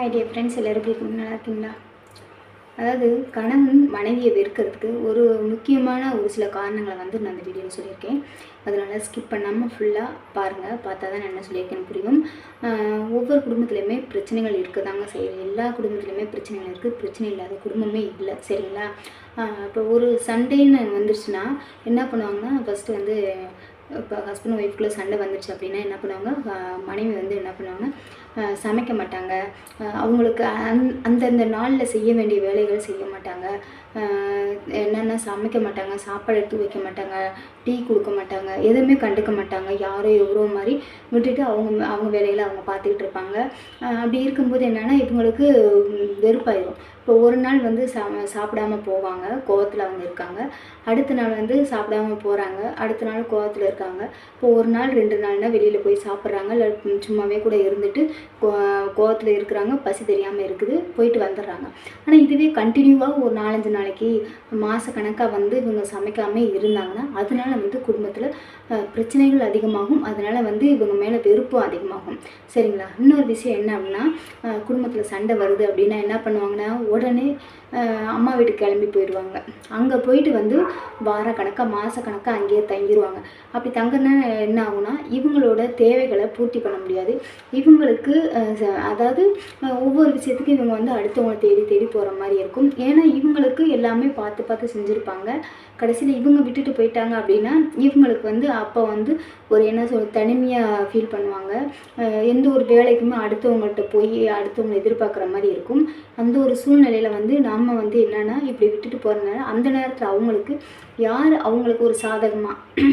Hi day friends எல்லோரும் எப்படி இருக்கீங்க? நல்லா இருக்கீங்களா? அதாவது கணவன் மனைவியை வெறுக்கிறதுக்கு ஒரு முக்கியமான ஒரு சில காரணங்களை வந்து நான் அந்த வீடியோவில் சொல்லியிருக்கேன். அதனால் ஸ்கிப் பண்ணாமல் ஃபுல்லாக பாருங்கள் பார்த்தா தான் நான் என்ன சொல்லியிருக்கேன்னு புரியும். ஒவ்வொரு குடும்பத்துலேயுமே பிரச்சனைகள் இருக்க தாங்க செய்யுது. எல்லா குடும்பத்துலேயுமே பிரச்சனைகள் இருக்குது பிரச்சனை இல்லாத குடும்பமே இல்லை. சரிங்களா? இப்போ ஒரு சண்டேன்னு வந்துருச்சுன்னா என்ன பண்ணுவாங்கன்னா ஃபஸ்ட்டு வந்து இப்போ ஹஸ்பண்ட் ஒய்ஃப்குள்ளே சண்டை வந்துடுச்சு அப்படின்னா என்ன பண்ணுவாங்க? மனைவி வந்து என்ன பண்ணுவாங்கன்னா சமைக்க மாட்டாங்க. அவங்களுக்கு அந் அந்தந்த நாளில் செய்ய வேண்டிய வேலைகள் செய்ய மாட்டாங்க. என்னென்ன சமைக்க மாட்டாங்க? சாப்பாடு எடுத்து வைக்க மாட்டாங்க. டீ கொடுக்க மாட்டாங்க எதுவுமே கண்டுக்க மாட்டாங்க. யாரோ எவ்வளோ மாதிரி விட்டுட்டு அவங்க அவங்க வேலையில் அவங்க பார்த்துக்கிட்டு இருப்பாங்க. அப்படி இருக்கும்போது என்னென்னா இவங்களுக்கு வெறுப்பாயிரும். இப்போ ஒரு நாள் வந்து சா சாப்பிடாம போவாங்க கோவத்தில் அவங்க இருக்காங்க. அடுத்த நாள் வந்து சாப்பிடாம போகிறாங்க அடுத்த நாள் கோவத்தில் இருக்காங்க. இப்போ ஒரு நாள் ரெண்டு நாள்னால் வெளியில் போய் சாப்பிட்றாங்க இல்லை சும்மாவே கூட இருந்துட்டு கோ கோவத்தில் இருக்கிறாங்க பசி தெரியாமல் இருக்குது போயிட்டு வந்துடுறாங்க. ஆனால் இதுவே கண்டினியூவாக ஒரு நாலஞ்சு நாளைக்கு மாதக்கணக்காக வந்து இவங்க சமைக்காமல் இருந்தாங்கன்னா அதனால வந்து குடும்பத்தில் பிரச்சனைகள் அதிகமாகும். அதனால் வந்து இவங்க மேலே வெறுப்பும் அதிகமாகும். சரிங்களா? இன்னொரு விஷயம் என்ன அப்படின்னா குடும்பத்தில் சண்டை வருது அப்படின்னா என்ன பண்ணுவாங்கன்னா உடனே அம்மா வீட்டுக்கு கிளம்பி போயிடுவாங்க. அங்கே போயிட்டு வந்து வாரக்கணக்காக மாதக்கணக்காக அங்கேயே தங்கிடுவாங்க அப்படி தங்கினா என்ன ஆகும்னா இவங்களோட தேவைகளை பூர்த்தி பண்ண முடியாது. இவங்களுக்கு ச- அதாவது ஒவ்வொரு விஷயத்துக்கும் இவங்க வந்து அடுத்தவங்களை தேடி தேடி போகிற மாதிரி இருக்கும். ஏன்னா இவங்களுக்கு எல்லாமே பார்த்து பார்த்து செஞ்சுருப்பாங்க. கடைசியில் இவங்க விட்டுட்டு போயிட்டாங்க அப்படின்னா இவங்களுக்கு வந்து அப்போ வந்து ஒரு என்ன சொல் தனிமையாக ஃபீல் பண்ணுவாங்க. எந்த ஒரு வேலைக்குமே அடுத்தவங்கள்ட்ட போய் அடுத்தவங்களை எதிர்பார்க்குற மாதிரி இருக்கும். அந்த ஒரு சூழ்நிலையில் வந்து நம்ம வந்து என்னென்னா இப்படி விட்டுட்டு போகிறதுனால அந்த நேரத்தில் அவங்களுக்கு யார் அவங்களுக்கு ஒரு சாதகமாக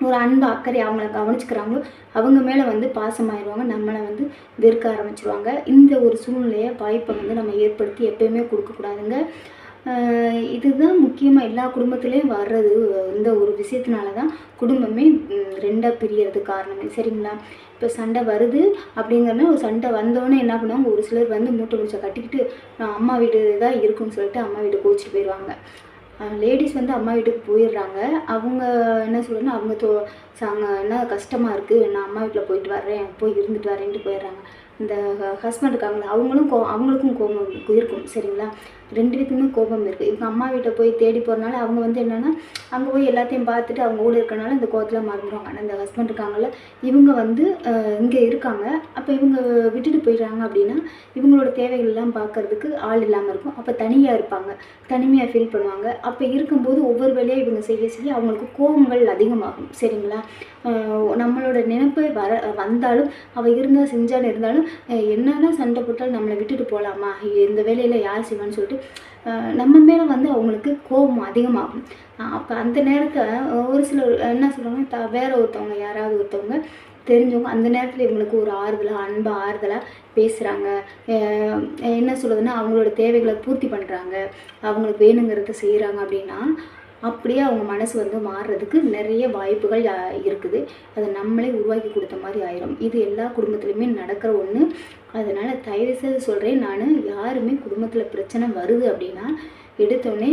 ஒரு அன்பு அக்கறை அவங்கள கவனிச்சுக்கிறாங்களோ அவங்க மேலே வந்து பாசமாயிடுவாங்க நம்மளை வந்து வெறுக்க ஆரம்பிச்சிருவாங்க. இந்த ஒரு சூழ்நிலையை வாய்ப்பை வந்து நம்ம ஏற்படுத்தி எப்பயுமே கொடுக்கக்கூடாதுங்க இதுதான் முக்கியமாக எல்லா குடும்பத்துலேயும் வர்றது இந்த ஒரு விஷயத்தினால தான் குடும்பமே ரெண்டாக பிரியறது காரணமே. சரிங்களா? இப்போ சண்டை வருது அப்படிங்கிறனா ஒரு சண்டை வந்தோடனே என்ன பண்ணுவாங்க? ஒரு சிலர் வந்து மூட்டை முடிச்சா கட்டிக்கிட்டு நான் அம்மா வீடு தான் இருக்குன்னு சொல்லிட்டு அம்மா வீடு கோச்சிட்டு போயிடுவாங்க லேடிஸ் வந்து அம்மா வீட்டுக்கு போயிடுறாங்க. அவங்க என்ன சொல்றேன்னா அவங்க தோ சாங்க என்ன கஷ்டமாக இருக்குது நான் அம்மா வீட்டில் போயிட்டு வர்றேன். போய் இருந்துட்டு வரேன்ட்டு போயிடுறாங்க. இந்த ஹஸ்பண்ட் இருக்காங்களா அவங்களும் கோ அவங்களுக்கும் கோபம் இருக்கும். சரிங்களா? ரெண்டு பேத்துக்குமே கோபம் இருக்குது இவங்க அம்மா வீட்டை போய் தேடி போகிறனால அவங்க வந்து என்னென்னா அங்கே போய் எல்லாத்தையும் பார்த்துட்டு அவங்க கூட இருக்கனால இந்த கோவத்தில் மறந்துடுவாங்க ஆனால் இந்த ஹஸ்பண்ட் இருக்காங்கல்ல இவங்க வந்து இங்கே இருக்காங்க. அப்போ இவங்க விட்டுட்டு போயிடுறாங்க அப்படின்னா இவங்களோட தேவைகள் எல்லாம் பார்க்கறதுக்கு ஆள் இல்லாமல் இருக்கும். அப்போ தனியாக இருப்பாங்க. தனிமையாக ஃபீல் பண்ணுவாங்க. அப்போ இருக்கும்போது ஒவ்வொரு வேலையாக இவங்க செய்ய செய்ய அவங்களுக்கு கோபங்கள் அதிகமாகும். சரிங்களா? நம்மளோட நினைப்பு வர வந்தாலும் அவள் இருந்தால் செஞ்சாலும் இருந்தாலும் அஹ் என்னதான் சண்டை போட்டாலும் நம்மளை விட்டுட்டு போகலாமா இந்த வேலையில் யார் செய்வான்னு சொல்லிட்டு நம்ம மேலே வந்து அவங்களுக்கு கோபம் அதிகமாகும். அப்போ அந்த நேரத்தில் ஒரு சிலர் என்ன சொல்கிறாங்கன்னா த வேறு ஒருத்தவங்க யாராவது ஒருத்தவங்க தெரிஞ்சவங்க அந்த நேரத்தில் இவங்களுக்கு ஒரு ஆறுதலாக அன்பு ஆறுதலாக பேசுகிறாங்க என்ன சொல்லுதுன்னா அவங்களோட தேவைகளை பூர்த்தி பண்ணுறாங்க அவங்களுக்கு வேணுங்கிறத செய்கிறாங்க அப்படின்னா அப்படியே அவங்க மனசு வந்து மாறுறதுக்கு நிறைய வாய்ப்புகள் இருக்குது. அதை நம்மளே உருவாக்கி கொடுத்த மாதிரி ஆயிரும். இது எல்லா குடும்பத்துலையுமே நடக்கிற ஒன்று அதனால் தயவு செய்து சொல்கிறேன் நான் யாருமே குடும்பத்தில் பிரச்சனை வருது அப்படின்னா எடுத்தோடனே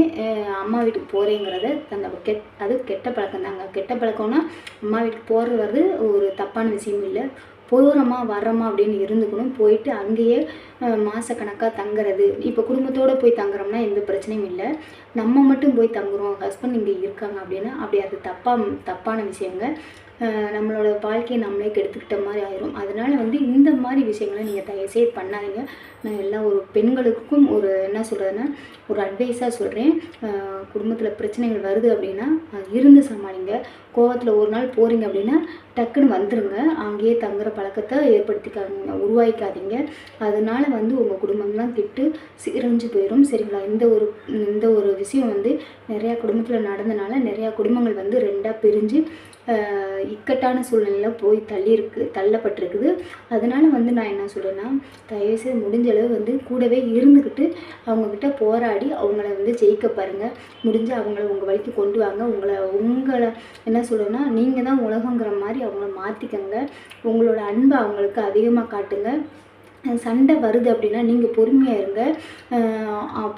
அம்மா வீட்டுக்கு போகிறேங்கிறத அந்த கெட் அது கெட்ட பழக்கம் தாங்க. கெட்ட பழக்கம்னா அம்மா வீட்டுக்கு போகிறது வர்றது ஒரு தப்பான விஷயம் இல்லை. போகிறோமா வர்றோமா அப்படின்னு இருந்துக்கணும். போயிட்டு அங்கேயே மாதக்கணக்காக தங்குறது. இப்போ குடும்பத்தோடு போய் தங்குறோம்னா எந்த பிரச்சனையும் இல்லை. நம்ம மட்டும் போய் தங்குறோம். ஹஸ்பண்ட் இங்கே இருக்காங்க அப்படின்னா அப்படி அது தப்பாக தப்பான விஷயங்க. நம்மளோட வாழ்க்கையை நம்மளே கெடுத்துக்கிட்ட மாதிரி ஆயிரும். அதனால வந்து இந்த மாதிரி விஷயங்களை நீங்கள் தயவுசெய்து பண்ணாதீங்க. நான் எல்லா ஒரு பெண்களுக்கும் ஒரு என்ன சொல்கிறதுன்னா ஒரு அட்வைஸாக சொல்கிறேன் குடும்பத்தில் பிரச்சனைகள் வருது அப்படின்னா அது இருந்து சமாளிங்க. கோவத்தில் ஒரு நாள் போகிறீங்க அப்படின்னா டக்குன்னு வந்துடுங்க அங்கேயே தங்குற பழக்கத்தை ஏற்படுத்திக்காதீங்க. உருவாக்கிக்காதீங்க அதனால வந்து உங்கள் குடும்பம்லாம் திட்டு சீரழிஞ்சு போயிடும் சரிங்களா? இந்த ஒரு இந்த ஒரு விஷயம் வந்து நிறையா குடும்பத்தில் நடந்தனால நிறையா குடும்பங்கள் வந்து ரெண்டாக பிரிஞ்சு இக்கட்டான சூழ்நிலையில் போய் தள்ளியிருக்கு தள்ளப்பட்டிருக்குது. அதனால் வந்து நான் என்ன சொல்கிறேன்னா தயவுசெய்து முடிஞ்ச அளவு வந்து கூடவே இருந்துக்கிட்டு அவங்கக்கிட்ட போராடி அவங்கள வந்து ஜெயிக்க பாருங்கள் முடிஞ்சு அவங்கள உங்கள் வழிக்கு கொண்டு வாங்க. உங்களை உங்களை என்ன சொல்லணும்னா நீங்கள் தான் உலகங்கிற மாதிரி அவங்கள மாற்றிக்கங்க உங்களோட அன்பை அவங்களுக்கு அதிகமாக காட்டுங்க. சண்டை வருது அப்படின்னா நீங்கள் பொறுமையாக இருங்க.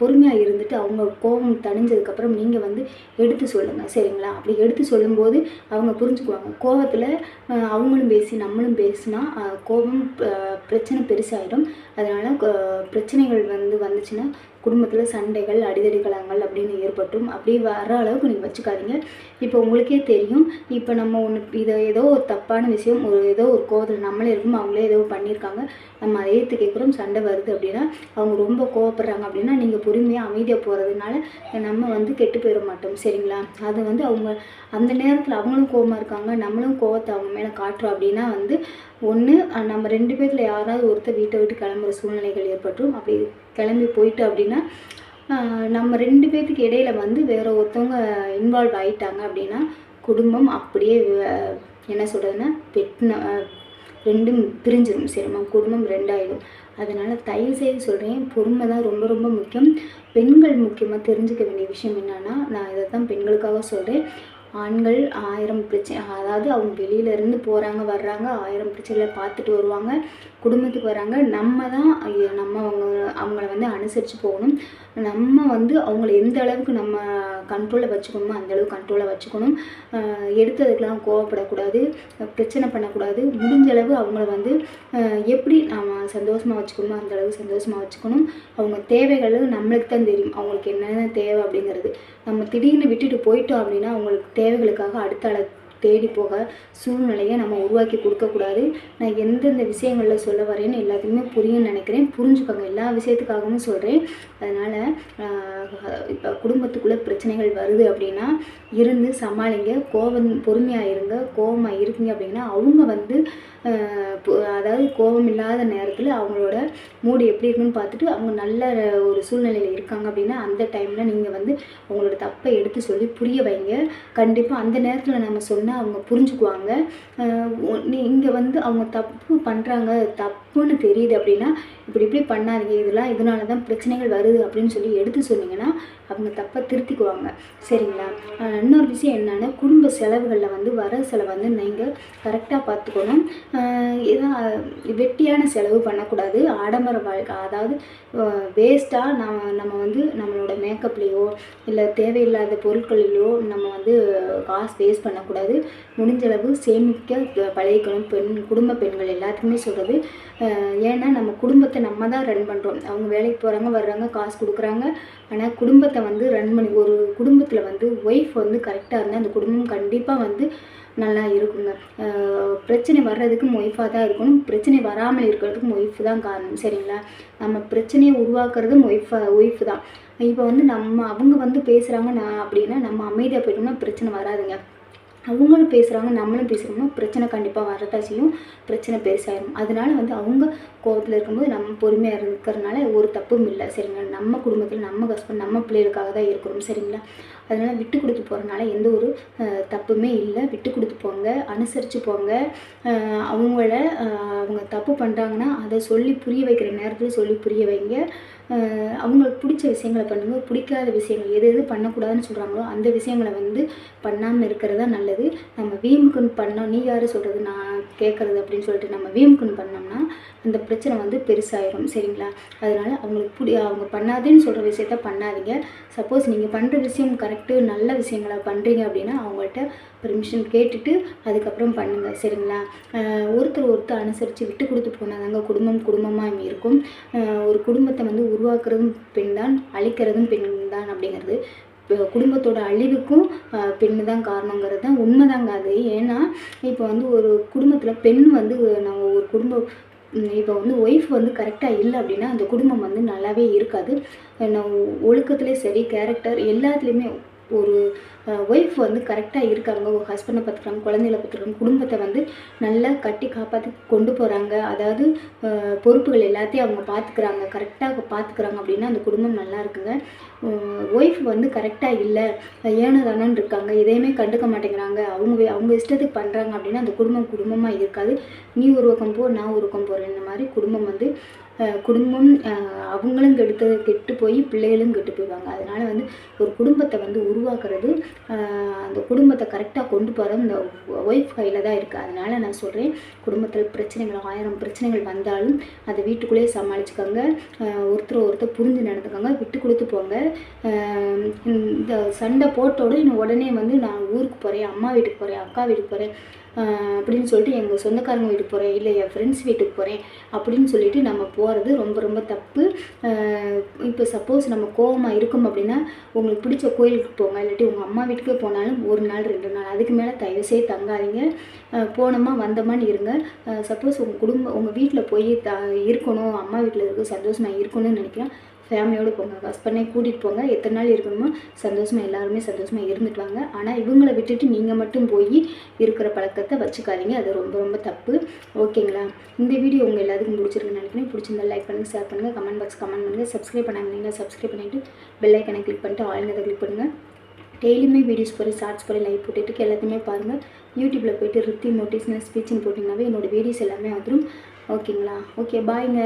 பொறுமையாக இருந்துட்டு அவங்க கோபம் தணிஞ்சதுக்கப்புறம் நீங்கள் வந்து எடுத்து சொல்லுங்கள் சரிங்களா? அப்படி எடுத்து சொல்லும்போது அவங்க புரிஞ்சுக்குவாங்க. கோபத்தில் அவங்களும் பேசி நம்மளும் பேசினா கோபம் பிரச்சனை பெருசாகிடும் அதனால் பிரச்சனைகள் வந்து வந்துச்சுன்னா குடும்பத்தில் சண்டைகள் அடிதடி கலங்கள் அப்படின்னு ஏற்பட்டும். அப்படி வர அளவுக்கு நீங்கள் வச்சுக்காதீங்க. இப்போ உங்களுக்கே தெரியும். இப்போ நம்ம ஒன்று இதை ஏதோ ஒரு தப்பான விஷயம் ஒரு ஏதோ ஒரு கோவத்தில் நம்மளே இருக்கும் அவங்களே ஏதோ பண்ணியிருக்காங்க. நம்ம அதை ஏற்று கேட்குறோம் சண்டை வருது அப்படின்னா அவங்க ரொம்ப கோவப்படுறாங்க அப்படின்னா நீங்கள் பொறுமையாக அமைதியாக போகிறதுனால நம்ம வந்து கெட்டு போயிட மாட்டோம். சரிங்களா? அது வந்து அவங்க அந்த நேரத்தில் அவங்களும் கோவமாக இருக்காங்க. நம்மளும் கோவத்தை அவங்க மேலே காட்டுறோம் அப்படின்னா வந்து ஒன்று நம்ம ரெண்டு பேரில் யாராவது ஒருத்தர் வீட்டை விட்டு கிளம்புற சூழ்நிலைகள் ஏற்பட்டும் அப்படி கிளம்பி போயிட்டு அப்படின்னா நம்ம ரெண்டு பேர்த்துக்கு இடையில வந்து வேற ஒருத்தவங்க இன்வால்வ் ஆகிட்டாங்க அப்படின்னா குடும்பம் அப்படியே என்ன சொல்கிறதுன்னா பெட்ன ரெண்டும் பிரிஞ்சிடும் சரிம்மா குடும்பம் ரெண்டாயிடும். அதனால் தயவு செய்து சொல்கிறேன் பொறுமை தான் ரொம்ப ரொம்ப முக்கியம். பெண்கள் முக்கியமாக தெரிஞ்சுக்க வேண்டிய விஷயம் என்னென்னா நான் இதை தான் பெண்களுக்காக சொல்கிறேன் ஆண்கள் ஆயிரம் பிரச்சனை அதாவது அவங்க வெளியிலேருந்து போகிறாங்க வர்றாங்க ஆயிரம் பிரச்சனைகளை பார்த்துட்டு வருவாங்க. குடும்பத்துக்கு வராங்க. நம்ம தான் நம்ம அவங்க அவங்கள வந்து அனுசரித்து போகணும். நம்ம வந்து அவங்கள எந்த அளவுக்கு நம்ம கண்ட்ரோலில் வச்சுக்கணுமோ அந்தளவுக்கு கண்ட்ரோலில் வச்சுக்கணும். எடுத்ததுக்கெலாம் கோவப்படக்கூடாது. பிரச்சனை பண்ணக்கூடாது. முடிஞ்ச அளவு அவங்கள வந்து எப்படி நம்ம சந்தோஷமாக வச்சுக்கணுமோ அந்தளவுக்கு சந்தோஷமாக வச்சுக்கணும். அவங்க தேவைகள் நம்மளுக்கு தான் தெரியும். அவங்களுக்கு என்னென்ன தேவை அப்படிங்கிறது. நம்ம திடீர்னு விட்டுட்டு போயிட்டோம் அப்படின்னா அவங்களுக்கு தேவைகளுக்காக அடுத்த அளவு தேடி போக சூழ்நிலையை நம்ம உருவாக்கி கொடுக்கக்கூடாது நான் எந்தெந்த விஷயங்களில் சொல்ல வரேன்னு எல்லாத்தையுமே புரியும்னு நினைக்கிறேன். புரிஞ்சுக்கோங்க. எல்லா விஷயத்துக்காகவும் சொல்கிறேன் அதனால் இப்போ குடும்பத்துக்குள்ளே பிரச்சனைகள் வருது அப்படின்னா இருந்து சமாளிங்க. கோபம் பொறுமையாக இருங்க. கோபமாக இருக்கீங்க அப்படின்னா அவங்க வந்து அதாவது கோபம் இல்லாத நேரத்தில் அவங்களோட மூடு எப்படி இருக்குன்னு பார்த்துட்டு அவங்க நல்ல ஒரு சூழ்நிலையில் இருக்காங்க அப்படின்னா அந்த டைமில் நீங்கள் வந்து அவங்களோட தப்பை எடுத்து சொல்லி புரிய வைங்க. கண்டிப்பாக அந்த நேரத்தில் நம்ம சொன்னால் அவங்க புரிஞ்சுக்குவாங்க. நீ இங்கே வந்து அவங்க தப்பு பண்ணுறாங்க தப்புன்னு தெரியுது அப்படின்னா இப்படி இப்படி பண்ணாதீங்க இதெல்லாம் இதனால தான் பிரச்சனைகள் வருது அப்படின்னு சொல்லி எடுத்து சொன்னீங்கன்னா அவங்க தப்பை திருத்திக்குவாங்க. சரிங்களா? இன்னொரு விஷயம் என்னென்னா குடும்ப செலவுகளில் வந்து வர செலவு வந்து நீங்கள் கரெக்டாக பார்த்துக்கணும். இதான் வெட்டியான செலவு பண்ணக்கூடாது. ஆடம்பர வாழ்க்கை அதாவது வேஸ்ட்டாக நம்ம நம்ம வந்து நம்மளோட மேக்கப்லேயோ இல்லை தேவையில்லாத பொருட்களிலோ நம்ம வந்து காசு வேஸ்ட் பண்ணக்கூடாது. முடிஞ்சளவு சேமிக்க பழகிக்கணும். பெண் குடும்ப பெண்கள் எல்லாத்துக்குமே சொல்கிறது ஏன்னா நம்ம குடும்பத்தை நம்ம தான் ரன் பண்ணுறோம் அவங்க வேலைக்கு போகிறாங்க வர்றாங்க காசு கொடுக்குறாங்க. ஆனால் குடும்பத்தை வந்து ரன் பண்ணி ஒரு குடும்பத்தில் வந்து ஒய்ஃப் வந்து கரெக்டாக இருந்தால் அந்த குடும்பம் கண்டிப்பாக வந்து நல்லா இருக்குங்க. பிரச்சனை வர்றதுக்கும் ஒய்ஃபாக தான் இருக்கணும். பிரச்சனை வராமல் இருக்கிறதுக்கும் ஒய்ஃப் தான் காரணம். சரிங்களா? நம்ம பிரச்சனையை உருவாக்குறதும் ஒய்ஃபாக ஒய்ஃப் தான். இப்போ வந்து நம்ம அவங்க வந்து பேசுகிறாங்க நான் அப்படின்னா நம்ம அமைதியாக போயிட்டோம்னா பிரச்சனை வராதுங்க. அவங்களும் பேசுகிறாங்க நம்மளும் பேசுகிறோம்னா பிரச்சனை கண்டிப்பாக வரதான் செய்யும். பிரச்சனை பெருசாயிரும். அதனால வந்து அவங்க கோபத்தில் இருக்கும்போது நம்ம பொறுமையாக இருக்கிறதுனால ஒரு தப்பும் இல்லை சரிங்களா? நம்ம குடும்பத்தில் நம்ம கஷ்டம் நம்ம பிள்ளைகளுக்காக தான் இருக்கிறோம் சரிங்களா? அதனால் விட்டு கொடுத்து போகிறனால எந்த ஒரு தப்புமே இல்லை. விட்டு கொடுத்து போங்க அனுசரித்து போங்க. அவங்கள அவங்க தப்பு பண்ணுறாங்கன்னா அதை சொல்லி புரிய வைக்கிற நேரத்தில் சொல்லி புரிய வைங்க. அவங்களுக்கு பிடிச்ச விஷயங்களை பண்ணுங்கள் பிடிக்காத விஷயங்கள் எது எது பண்ணக்கூடாதுன்னு சொல்கிறாங்களோ அந்த விஷயங்களை வந்து பண்ணாமல் இருக்கிறது தான் நல்லது. நம்ம வீம்புக்குன்னு பண்ணோம். நீ யார் சொல்கிறது நான் கேட்குறது அப்படின்னு சொல்லிட்டு நம்ம வீம்புக்குன்னு பண்ணோம்னா அந்த பிரச்சனை வந்து பெருசாயிரும். சரிங்களா? அதனால் அவங்களுக்கு பிடி அவங்க பண்ணாதேன்னு சொல்கிற விஷயத்த பண்ணாதீங்க. சப்போஸ் நீங்கள் பண்ணுற விஷயம் கரெக்டு நல்ல விஷயங்களை பண்ணுறீங்க அப்படின்னா அவங்கள்ட்ட பெர்மிஷன் கேட்டுட்டு அதுக்கப்புறம் பண்ணுங்கள் சரிங்களா? ஒருத்தர் ஒருத்தர் அனுசரித்து விட்டு கொடுத்து போனாதாங்க குடும்பம் குடும்பமாக இருக்கும். ஒரு குடும்பத்தை வந்து உருவாக்குறதும் பெண் தான் அழிக்கிறதும் பெண் தான் அப்படிங்கிறது. குடும்பத்தோட அழிவுக்கும் பெண்ணு தான் காரணங்கிறது தான் உண்மைதாங்க அது. ஏன்னா இப்போ வந்து ஒரு குடும்பத்தில் பெண் வந்து நம்ம ஒரு குடும்பம் இப்போ வந்து ஒய்ஃப் வந்து கரெக்டாக இல்லை அப்படின்னா அந்த குடும்பம் வந்து நல்லாவே இருக்காது. ஒழுக்கத்துலேயும் சரி கேரக்டர் எல்லாத்துலேயுமே ஒரு ஒய்ஃப் வந்து கரெக்டாக இருக்காங்க. ஒரு ஹஸ்பண்டை பார்த்துக்கிறாங்க குழந்தைகளை பார்த்துக்கிறாங்க குடும்பத்தை வந்து நல்லா கட்டி காப்பாற்றி கொண்டு போகிறாங்க அதாவது பொறுப்புகள் எல்லாத்தையும் அவங்க பார்த்துக்கிறாங்க. கரெக்டாக பார்த்துக்குறாங்க அப்படின்னா அந்த குடும்பம் நல்லா இருக்குங்க. ஒய்ஃப் வந்து கரெக்டாக இல்லை. ஏனதானன்னு இருக்காங்க. எதையுமே கண்டுக்க மாட்டேங்கிறாங்க. அவங்க அவங்க இஷ்டத்துக்கு பண்ணுறாங்க அப்படின்னா அந்த குடும்பம் குடும்பமாக இருக்காது. நீ ஒரு பக்கம் போ நான் ஒரு பக்கம் போகிறேன் இந்த மாதிரி குடும்பம் வந்து குடும்பம் அவங்களும் கெடுத்து கெட்டு போய் பிள்ளைகளும் கெட்டு போயிடுவாங்க அதனால் வந்து ஒரு குடும்பத்தை வந்து உருவாக்குறது அந்த குடும்பத்தை கரெக்டாக கொண்டு போகிறது இந்த ஒய்ஃப் கையில் தான் இருக்குது அதனால் நான் சொல்கிறேன் குடும்பத்தில் பிரச்சனைகள் ஆயிரம் பிரச்சனைகள் வந்தாலும் அதை வீட்டுக்குள்ளேயே சமாளிச்சுக்கோங்க. ஒருத்தர் ஒருத்தர் புரிஞ்சு நடந்துக்கோங்க விட்டு கொடுத்து போங்க. இந்த சண்டை போட்டோட இன்னும் உடனே வந்து நான் ஊருக்கு போகிறேன் அம்மா வீட்டுக்கு போகிறேன் அக்கா வீட்டுக்கு போகிறேன் அப்படின்னு சொல்லிட்டு எங்கள் சொந்தக்காரங்க வீட்டுக்கு போகிறேன் இல்லை என் ஃப்ரெண்ட்ஸ் வீட்டுக்கு போகிறேன் அப்படின்னு சொல்லிட்டு நம்ம போகிறது ரொம்ப ரொம்ப தப்பு. இப்போ சப்போஸ் நம்ம கோவமாக இருக்கும் அப்படின்னா உங்களுக்கு பிடிச்ச கோயிலுக்கு போங்க. இல்லாட்டி உங்கள் அம்மா வீட்டுக்கு போனாலும் ஒரு நாள் ரெண்டு நாள். அதுக்கு மேலே தயவுசெய்து தங்காதீங்க. போனோமா வந்தோமான்னு இருங்க. சப்போஸ் உங்கள் குடும்பம் உங்கள் வீட்டில் போய் த இருக்கணும் அம்மா வீட்டில் இருக்க சந்தோஷமாக இருக்கணும்னு நினைக்கிறேன். ஃபேமிலியோடு போங்க. ஹஸ்பண்டை கூட்டிகிட்டு போங்க. எத்தனை நாள் இருக்கணுமோ சந்தோஷமாக எல்லாருமே சந்தோஷமாக இருந்துட்டு வாங்க. ஆனால் இவங்கள விட்டுட்டு நீங்கள் மட்டும் போய் இருக்கிற பழக்கத்தை வச்சுக்காதீங்க. அது ரொம்ப ரொம்ப தப்பு. ஓகேங்களா? இந்த வீடியோ உங்கள் எல்லாத்துக்கும் பிடிச்சிருக்குன்னு நினைக்கிறேன். பிடிச்சிருந்தா லைக் பண்ணுங்கள் ஷேர் பண்ணுங்கள் கமெண்ட் பாக்ஸ் கமெண்ட் பண்ணுங்கள் சப்ஸ்கிரைப் பண்ணாங்கன்னா சப்ஸ்கிரைப் பண்ணிவிட்டு பெல்லைக்கனை கிளிக் பண்ணிட்டு ஆளுங்கிறத கிளிக் பண்ணுங்கள் டெய்லியுமே வீடியோஸ் போகிற ஷார்ட்ஸ் போகிற லைவ் போட்டுட்டு எல்லாத்தையுமே பாருங்கள் யூடியூப்பில் போயிட்டு ரித்தி மோட்டிவேஷனல் ஸ்பீச்சிங் போட்டிங்கனாவே என்னோடய வீடியோஸ் எல்லாமே வந்துடும் ஓகேங்களா? ஓகே பாய்ங்க